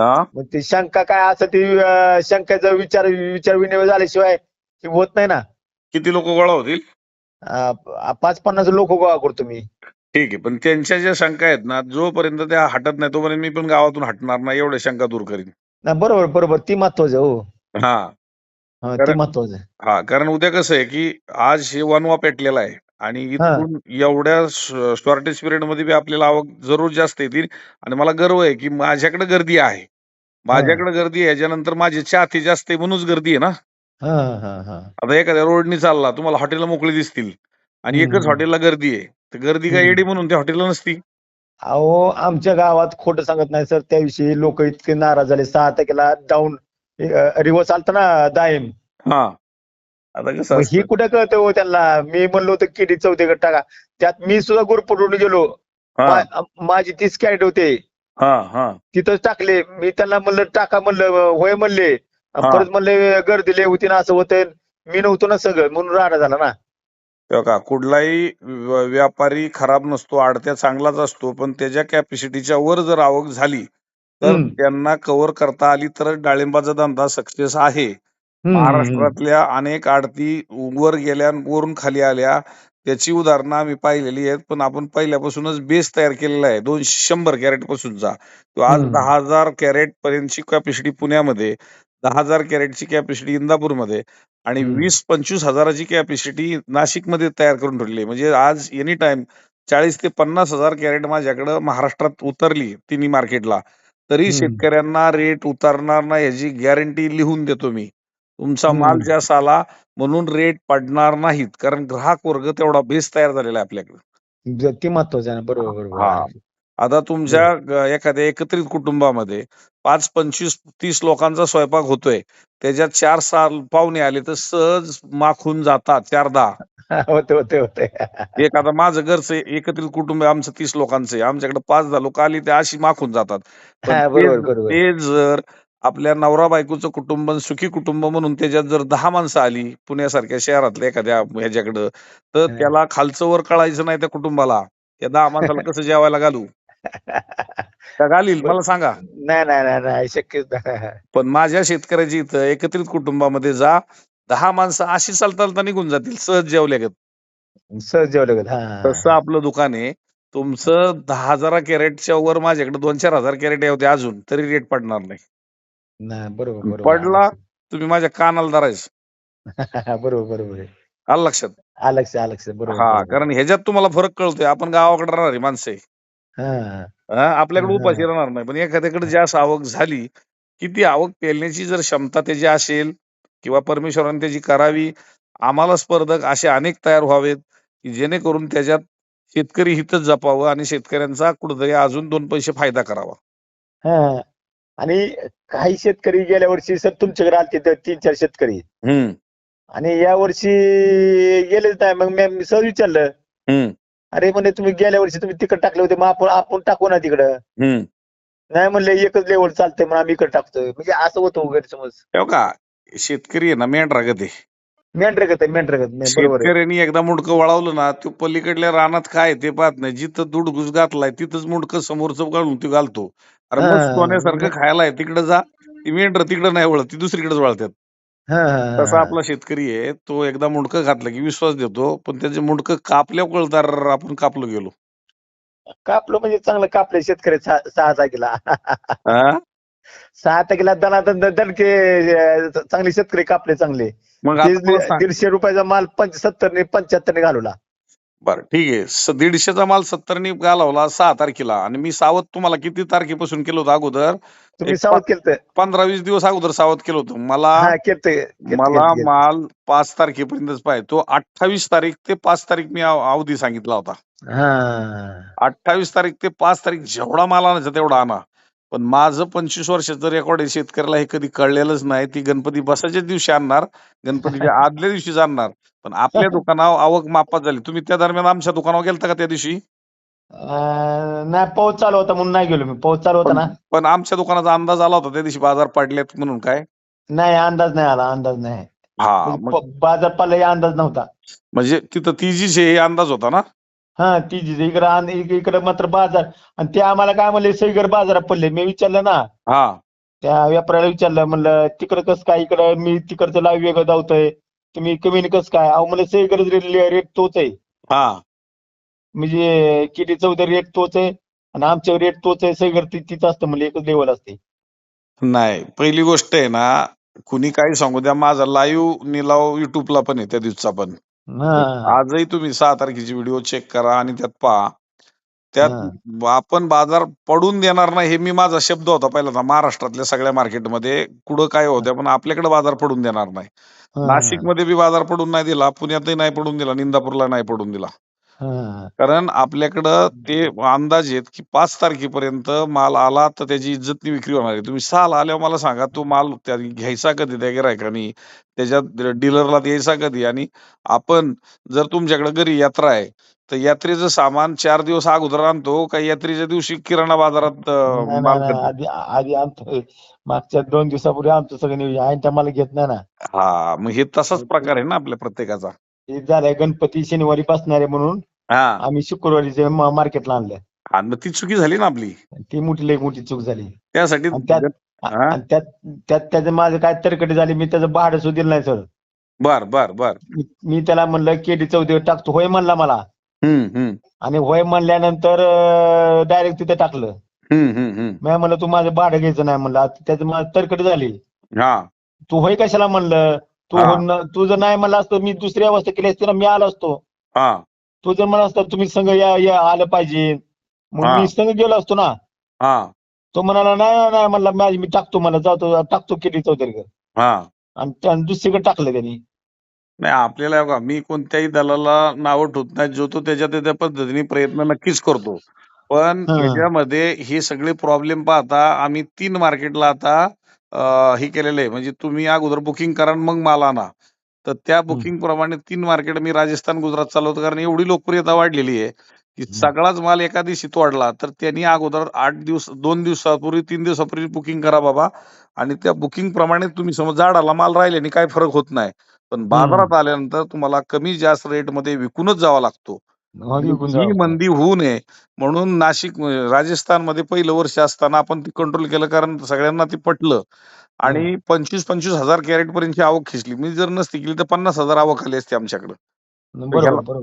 हा? मग ती शंका काय असं ती अं, शंकाचा विचार विचार विनिमय झाल्याशिवाय ती होत नाही ना. किती लोक गोळा होतील? अं, पाच पन्नास लोक गोळा करतो मी. ठीक आहे पण त्यांच्या ज्या शंका आहेत ना जोपर्यंत त्या हटत नाही तोपर्यंत मी पण गावातून हटणार नाही एवढ्या शंका दूर करीन. नाही बरोबर बरोबर ती महत्वाचं आहे, हो. हा. हा, ती कारण- महत्वाचं आहे. हा कारण उद्या कसं आहे की आज हे वनवा पेटलेला आहे. आणि इथून एवढ्या शॉर्टेज पिरियडमध्ये बी आपल्याला आवक जरूर जास्त येतील. आणि मला गर्व आहे की माझ्याकडे गर्दी आहे. माझ्याकडे गर्दी आहे याच्यानंतर माझे चाहते जास्त आहे म्हणूनच गर्दी आहे ना. हा हा हा आता एखाद्या रोडनी चालला तुम्हाला हॉटेलला मोकळी दिसतील. आणि एकच. हॉटेलला गर्दी आहे. तर गर्दी काय. येडी म्हणून त्या हॉटेलला नसती. अहो आमच्या गावात खोटं सांगत नाही सर. त्याविषयी लोक इतके नाराज झाले. सहा तारखेला डाऊन रिवर्स आलता ना दायम. हा. आता कसं ही? कुठे कळतं हो त्यांना? मी म्हणलो होतं किडी चौथीकडे टाका. त्यात मी सुद्धा गुरपडून गेलो. हा. मा- माझी तीस कॅरेट होते. हा हा. तिथंच टाकले. मी त्यांना म्हणलं टाका म्हणलं होय म्हणले. परत म्हणले गर्दी लय होती ना असं होतं मी नव्हतो ना सगळं म्हणून राडा झाला ना. का कुठलाही व्य- व्यापारी खराब नसतो आडत्या चांगलाच असतो पण त्याच्या कॅपॅसिटीच्या वर जर आवक झाली तर. त्यांना कव्हर करता आली तरच डाळिंबाचा धंदा सक्सेस आहे. महाराष्ट्रातल्या अनेक आडती वर गेल्या वरून खाली आल्या. त्याची उदाहरणं आम्ही पाहिलेली आहेत पण आपण पहिल्यापासूनच बेस तयार केलेला आहे. दोनशे शंभर कॅरेट पासूनचा. तो आज हजार कॅरेट पर्यंतची कॅपॅसिटी पुण्यामध्ये दहा हजार कॅरेटची कॅपॅसिटी इंदापूरमध्ये आणि. वीस पंचवीस हजाराची कॅपॅसिटी नाशिकमध्ये तयार करून ठेवली आहे. म्हणजे आज एनी टाइम चाळीस ते पन्नास हजार कॅरेट माझ्याकडं महाराष्ट्रात उतरली तिन्ही मार्केटला तरी. शेतकऱ्यांना रेट उतरणार नाही याची गॅरंटी लिहून देतो मी. तुमचा. माल ज्या साला म्हणून रेट पडणार नाहीत. कारण ग्राहक वर्ग तेवढा बेस तयार झालेला आहे आपल्याकडे. ज- ती महत्वाचं आहे ना. बरोबर बरोबर. हा. आता तुमच्या ग- एखाद्या एकत्रित कुटुंबामध्ये पाच पंचवीस तीस लोकांचा स्वयंपाक होतोय. त्याच्यात चार साल पाहुणे आले तर सहज माखून जातात चारदा. होते होते होते एक आता माझं घरचं एकत्रित कुटुंब आहे आमचं तीस लोकांचं आहे. आमच्याकडे पाच दहा लोक आली ते अशी माखून जातात. पण हा, बरोबर. ते जर आपल्या नवरा बायकोचं कुटुंब सुखी कुटुंब म्हणून त्याच्यात जर दहा माणसं आली पुण्यासारख्या शहरातल्या एखाद्या ह्याच्याकडं तर. त्याला खालचं वर कळायचं नाही त्या कुटुंबाला. त्या दहा माणसाला कसं जेवायला घालू? का घालील? मला सांगा. नाही नाही नाही. पण माझ्या शेतकऱ्याची इथं एकत्रित कुटुंबामध्ये जा दहा माणसं अशी चालता निघून जातील सहज जेवल्या सहज जेवलं गेलं. हा. तसं आपलं दुकान आहे. तुमचं दहा हजार कॅरेटच्या वर माझ्याकडे दोन चार हजार कॅरेट होते अजून तरी रेट पडणार नाही. नाही बरोबर बरोबर पडला तुम्ही माझ्या कानाला धरायचं. बरोबर बरोबर आहे. आलं लक्षात? आलं लक्षात आलं लक्षात बरोबर हा बरोबर. कारण ह्याच्यात तुम्हाला फरक कळतोय. आपण गावाकडे राहणारी माणसं आहे. हा. हा, आपल्याकडे हा. उपाशी राहणार नाही. पण एखाद्याकडे जास्त आवक झाली किती आवक पेलण्याची जर क्षमता त्याची असेल किंवा परमेश्वराने त्याची करावी आम्हाला स्पर्धक असे अनेक तयार व्हावेत की जेणेकरून त्याच्यात शेतकरी हितच जपावं आणि शेतकऱ्यांचा कुठेतरी अजून दोन पैसे फायदा करावा. हा. आणि काही शेतकरी गेल्या वर्षी सर तुमच्याकडे आलते तर तीन चार शेतकरी. हम्म. आणि या वर्षी गेलेच नाही. मग मी मी सहज विचारलं. हम्म. अरे म्हणे तुम्ही गेल्या वर्षी तुम्ही तिकड टाकले होते मग आपण आपण टाकू ना तिकडं. हम्म. नाही म्हणले एकच लेवल चालतंय म्हणून आम्ही इकडे टाकतोय. म्हणजे असं होतं गैरसमज तेव्हा का? शेतकरी आहे ना मेंढरा गत. मेंढरगत आहे मेंढरगत नाही बरोबर आहे. शेतकऱ्यांनी एकदा मुंडकं वळवलं ना तो पलीकडल्या रानात काय आहे ते पाहत नाही. जिथं दुडघुस घातलाय तिथंच मुंडकं समोरचं घालून तो घालतो. अरे. मग सोन्यासारखं खायला आहे तिकडे जा मेंढर तिकडे नाही वळत ती दुसरीकडेच वळतात तसा. आपला शेतकरी आहे तो एकदा मुंडकं घातलं की विश्वास देतो पण त्याचे मुंडकं कापल्यावर कळतार आपण कापलो गेलो कापलं म्हणजे चांगलं कापलं शेतकरी सहा तारखेला? सहा तारखेला दना दन दणके चांगले शेतकरी कापले चांगले मग. दीडशे रुपयाचा माल पंच सत्तरने पंच्याहत्तरने घालवला बरं ठीक आहे. स- दीडशेचा माल सत्तरनी घालवला सहा तारखेला आणि मी सावध तुम्हाला किती तारखेपासून केलं होतं अगोदर? तुम्ही एक सावध केलं पंधरा वीस दिवस अगोदर सावध केलं होतं. मला हा मला माल पाच तारखेपर्यंतच पाहिजे. तो अठ्ठावीस तारीख ते पाच तारीख मी अव- अवधी सांगितला होता. हा. अठ्ठावीस तारीख ते पाच तारीख जेवढा माल आणायचा तेवढा आणा. पण माझं पंचवीस वर्षाचं रेकॉर्ड आहे शेतकऱ्याला हे कधी कळलेलंच नाही ती गणपती बसायच्याच दिवशी आणणार गणपतीच्या आदल्या दिवशीच आणणार. पण आपल्या दुकानावर आवक मापात झाली. तुम्ही त्या दरम्यान आमच्या दुकानावर गेलता का त्या दिवशी? नाही पाऊस चालू होता म्हणून नाही गेलो मी. पाऊस चालू होता ना. पण आमच्या दुकानाचा अंदाज आला होता त्या दिवशी बाजार पडलेत म्हणून काय? नाही अंदाज नाही आला अंदाज नाही. हा म्हणजे बाजार पाला अंदाज नव्हता. म्हणजे तिथं तीजीच हे अंदाज होता ना हा ती जी- इकडं आण- इक- इकडं मात्र बाजार. आणि ते आम्हाला काय म्हणले सगळीकडे बाजारात पडले. मी विचारलं ना. हा. त्या व्यापाऱ्याला विचारलं म्हणलं तिकडं कसं काय? इकडं मी तिकडचं लाईव्ह वेगळं धावतोय. तुम्ही कमी कसं काय? अहो म्हणलं सगळीकडे रेट तोच आहे. हा. म्हणजे किती चौदा रेट तोच आहे आणि आमच्या रेट तोच आहे. सगळीकडे ती- तीच असतं म्हणजे एकच लेवल असते. नाही पहिली गोष्ट आहे ना कुणी काही सांगू द्या माझा लाईव्ह निलाव युट्यूबला पण आहे त्या दिवसाचा पण. हा. आजही तुम्ही सहा तारखेची व्हिडिओ चेक करा आणि त्यात पहा. त्यात आपण बाजार पडून देणार नाही हे मी माझा शब्द होता पहिल्यांदा. महाराष्ट्रातल्या सगळ्या मार्केटमध्ये कुठं काय होत्या पण आपल्याकडे बाजार पडून देणार नाही. हा, नाशिकमध्ये बी बाजार पडून नाही दिला पुण्यातही नाही पडून दिला इंदापूरला नाही पडून दिला. कारण आपल्याकडं ते अंदाज आहेत की पाच तारखेपर्यंत माल आला तर त्याची इज्जतनी विक्री होणार आहे. तुम्ही सहाला आल्यावर मला सांगा तो माल त्या घ्यायचा कधी? त्या गिरायकानी त्याच्यात डीलरला द्यायचा कधी? आणि आपण जर तुमच्याकडे घरी यात्रा आहे तर यात्रेचं सामान चार दिवस अगोदर आणतो का यात्रेच्या दिवशी किराणा बाजारात माल आधी आधी आणतोय. मागच्या दोन दिवसापूर्वी आणतो सगळं नियोजन. त्या मला घेत नाही ना. हा मग हे तसाच प्रकार आहे ना आपल्या प्रत्येकाचा. हे झालंय गणपती शनिवारी बसणार आहे म्हणून हा. आम्ही शुक्रवारीचे मार्केटला आणलं हा, मग ती चुकी झाली ना आपली? ती मोठी लई मोठी चूक झाली. त्यासाठी आणि त्यात हा? आणि त्यात त्यात त्याचं माझं काय तरकटी झाली मी त्याचं भाडं सुद्धा दिलं नाही सर. बर बर बर. मी त्याला म्हणलं केडी चौधरी टाकतो होय म्हणला मला. हम्म हम्म. आणि होय म्हणल्यानंतर डायरेक्ट तिथे टाकलं. हम्म हम्म हम्म. मी म्हणलं तू माझं भाडं घ्यायचं नाही म्हणलं. आता त्याचं माझं तरकट झाली. हा. तू होय कशाला म्हणलं? तू तू जर नाही म्हणलं असतं मी दुसरी अवस्था केली असती ना मी आलो असतो. तू जर म्हणलं असतं तुम्ही संघ या या आलं पाहिजे. मग. मी संघ गेलो असतो ना. तो म्हणाला नाही नाही, म्हणला माझी मी टाकतो मला जातो टाकतो केडी चौधरी हा. आणि त्यानं दुसरीकडे टाकलं त्यांनी. नाही आपल्याला बघा मी कोणत्याही दलाला नावं ठेवत नाही जो तो त्याच्या त्या पद्धतीने प्रयत्न नक्कीच करतो. पण हा. याच्यामध्ये हे सगळे प्रॉब्लेम पाहता आम्ही तीन मार्केटला आता हे केलेलं आहे. म्हणजे तुम्ही अगोदर बुकिंग करा आणि मग माल आणा. तर त्या बुकिंग प्रमाणे तीन मार्केट मी राजस्थान गुजरात चालवतो. कारण एवढी लोकप्रियता वाढलेली आहे की. सगळाच माल एका दिवशी तोडला तर त्यांनी अगोदर आठ दिवस दोन दिवसापूर्वी तीन दिवसापूर्वी बुकिंग करा बाबा. आणि त्या बुकिंग प्रमाणे तुम्ही समज झाडाला माल राहिल्याने काही फरक होत नाही. पण बाजारात आल्यानंतर तुम्हाला कमी जास्त रेटमध्ये विकूनच जावा लागतो. ही. मंदी होऊ नये. म्हणून नाशिक राजस्थानमध्ये पहिलं वर्ष असताना आपण ती कंट्रोल केलं कारण सगळ्यांना ते पटलं. आणि पंचवीस पंचवीस हजार कॅरेट पर्यंतची आवक खिचली मी जर नसती केली तर पन्नास हजार आवक आली असते आमच्याकडे.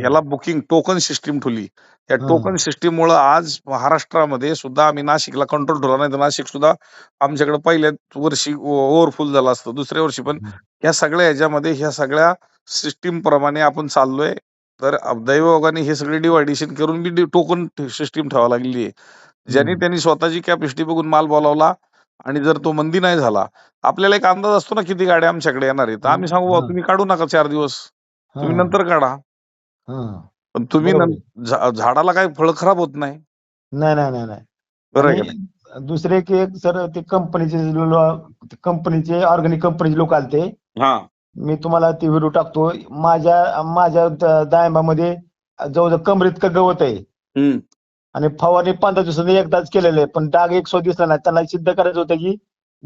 ह्याला बुकिंग टोकन सिस्टीम ठेवली. त्या. टोकन सिस्टीम मुळे आज महाराष्ट्रामध्ये सुद्धा आम्ही नाशिकला कंट्रोल ठेवला. नाही तर नाशिक सुद्धा आमच्याकडे पहिल्या वर्षी ओव्हरफुल झालं असतं. दुसऱ्या वर्षी पण. ह्या सगळ्या ह्याच्यामध्ये ह्या सगळ्या सिस्टीम प्रमाणे आपण चाललोय. तर दैवयोगाने हे सगळे डिवायडेशन करून बी टोकन सिस्टीम ठेवावी लागली आहे. ज्यांनी. त्यांनी स्वतःची कॅपॅसिटी बघून माल बोलावला आणि जर तो मंदी नाही झाला आपल्याला एक अंदाज असतो ना किती गाड्या आमच्याकडे येणार आहेत. तर आम्ही सांगू "बुवा, हा. तुम्ही काढू नका चार दिवस. तुम्ही नंतर काढा. हा. पण तुम्ही बरोबर. झाडाला काही फळ खराब होत नाही. नाही नाही नाही नाही. बरं आहे का नाही? आणि दुसरे की एक सर ते कंपनीचे कंपनीचे ऑर्गॅनिक कंपनीचे लोक आलते. हा. मी तुम्हाला ते व्हिडिओ टाकतो. माझ्या माझ्या द- डाळिंबामध्ये जवळजवळ कमरेत गवत आहे. आणि फवारणी पंधरा दिवसांनी एकदाच केलेलं आहे. पण डाग एक सो दिसला नाही. त्यांना सिद्ध करायचं होतं की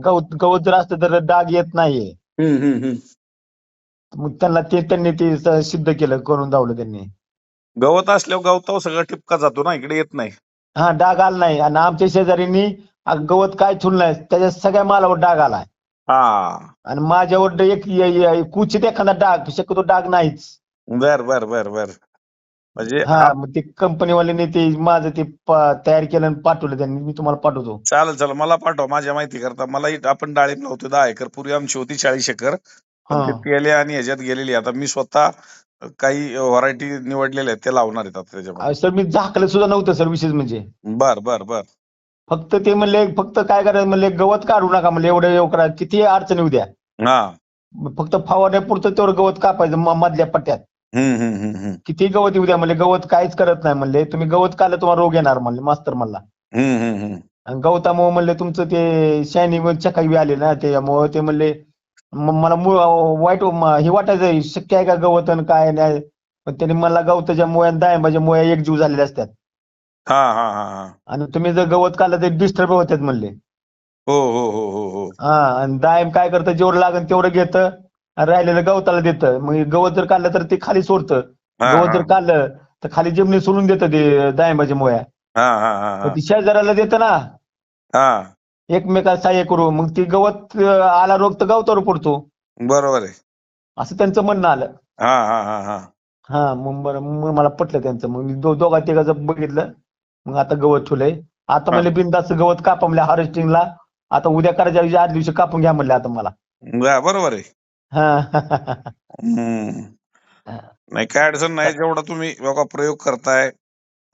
गवत गवत जर असतं तर डाग येत नाहीये. मग त्यांना ते त्यांनी ते सिद्ध केलं करून दावलं त्यांनी. गवत असल्यावर गवतावर सगळं टिपका जातो ना? इकडे येत नाही. हा डाग आला नाही. आणि आमच्या शेजारीनी गवत काय नाही त्याच्या सगळ्या मालावर डाग आलाय. हा. आणि माझ्यावर एक य- य- कुचित एखादा डाग शक्यतो डाग नाहीच. बर बर बर बर. म्हणजे हा आप- मग ते कंपनीवाल्याने ते माझं ते प- तयार केलं आणि पाठवलं त्यांनी. मी तुम्हाला पाठवतो. चालेल चालेल. मला पाठवा. माझ्या माहिती करता. मला इथं आपण डाळिंब लावतो दहा एकर. पूर्वी आमची होती चाळीस एकर. पण हा. ते आणि ह्याच्यात गेलेली आता मी स्वतः काही व्हरायटी निवडलेल्या आहेत. ते लावणार आहेत आता त्याच्यामध्ये. सर मी झाकलं सुद्धा नव्हतं सर विशेष म्हणजे. बर बर बर. फक्त ते म्हणले फक्त काय करायचं म्हणले गवत काढू नका म्हणले एवढं एवढं करा किती अडचणी उद्या हा. फक्त फवारण्यापुरतं तेवढं गवत कापायचं म- मधल्या पट्ट्यात. हम्म हम्म हम्म हम्म. किती गवत येऊ द्या म्हणले गवत काहीच करत नाही म्हणले तुम्ही गवत काढलं तुम्हाला रोग येणार म्हणले मास्तर म्हणला. हम्म हम्म हम्म. आणि गवतामुळे म्हणले तुमचं ते शायनिंग चकाई बी आले ना त्याच्यामुळे ते म्हणले म- मला मु- वाईट म- हे वाटायचं शक्य आहे का गवत आणि काय नाही? पण त्यांनी मला गवताच्या मुळ्या आणि डाळिंबाच्या मुळ्या एकजीव झालेल्या असतात. हा हा हा हा. आणि तुम्ही जर गवत काढलं तर डिस्टर्ब होतात म्हणले. हो हो हो हो हो. हा आणि डाळिंब काय करतं जेवढं लागेल तेवढं घेतं आणि राहिलेलं गवताला देतं. मग गवत जर काढलं तर ते खाली सोडतं. हा, गवत हा. जर काढलं तर खाली जमिनी सोडून देतं ते डाळिंबाच्या मुळ्या. हा हा हा ती शेजाऱ्याला देतं ना. हा. एकमेकाला सहाय्य करू. मग ती गवत अं, आला रोग तर गवतावर पडतो. बरोबर आहे. असं त्यांचं म्हणणं आलं. हा हा हा हा. हा मग बरं मग मला पटलं त्यांचं. मग मी दो दोघा तिघाचं बघितलं. मग आता गवत ठेवलंय. आता हा. म्हणले बिंदास गवत कापा म्हणले हार्वेस्टिंगला आता उद्या करायच्या ऐवजी आठ दिवशी कापून घ्या म्हणले आता मला. बरोबर आहे. हा. हम्म. हा. नाही काय अडचण नाही जेवढा तुम्ही बघा प्रयोग करताय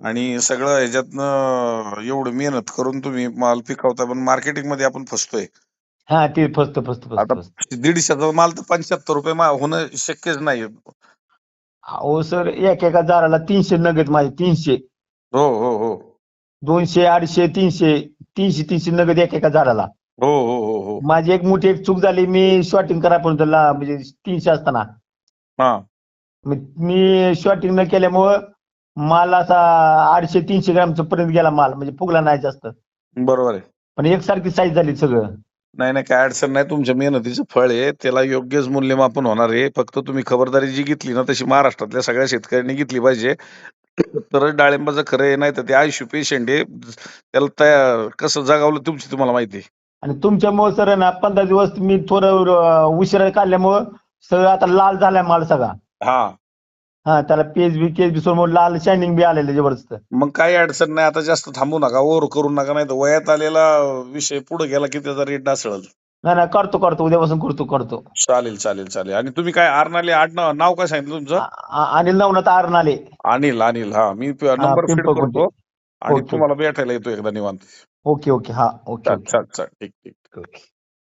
आणि सगळं ह्याच्यातनं एवढं मेहनत करून तुम्ही माल पिकवताय पण मार्केटिंगमध्ये आपण फसतोय. हा ते फसत फसत आता फसत. दीडशेचा माल तर पंच्याहत्तर रुपये मा- होणं शक्यच नाही अहो सर एक एका झाडाला तीनशे नग आहेत माझे तीनशे. हो हो हो. दोनशे अडीचशे तीनशे तीनशे तीनशे नगद एक एका झाडाला. हो हो हो हो. माझी एक मोठी एक चूक झाली मी शॉटिंग करायपर्यंत ला- म्हणजे तीनशे असताना. हा. मग मी शॉटिंग न केल्यामुळं माल असा आठशे तीनशे ग्रामचा पर्यंत गेला माल म्हणजे फुगला नाही जास्त. बरोबर आहे. पण एकसारखी साईज झाली सगळं. नाही नाही काय अडचण नाही. तुमच्या मेहनतीचं फळ आहे. त्याला योग्यच मूल्यमापन होणार आहे. फक्त तुम्ही खबरदारी जी घेतली ना तशी महाराष्ट्रातल्या सगळ्या शेतकऱ्यांनी घेतली पाहिजे. तरच डाळिंबाचं खरं आहे नाही तर ते आयुष्य पेशंट आहे. त्याला तयार कसं जगावलं तुमची तुम्हाला माहिती आहे. आणि तुमच्यामुळे सर ना पंधरा दिवस मी थोडं अं, उशिरा काढल्यामुळं सगळं आता लाल झालाय माल सगळा. हा. हा त्याला पेज बी केज बी समोर लाल शायनिंग बी आलेलं जबरदस्त. मग काही अडचण नाही आता जास्त थांबू नका ओर करू नका नाही तर वयात आलेला विषय पुढे गेला की त्याचा रेट ढासळल. नाही नाही करतो करतो. उद्यापासून करतो करतो. चालेल चालेल चालेल. आणि तुम्ही काय आरनाले आड नाव नाव काय सांगितलं तुमचं? आ- आ- अनिल नवनाथ आरनाले अनिल अनिल. हा मी नंबर पिंपळखुंटी. करतो आणि ओके. तुम्हाला भेटायला येतो एकदा निवांत. Okay okay. हा ओके चल ओके. चल चल. ठीक ठीक. ओके.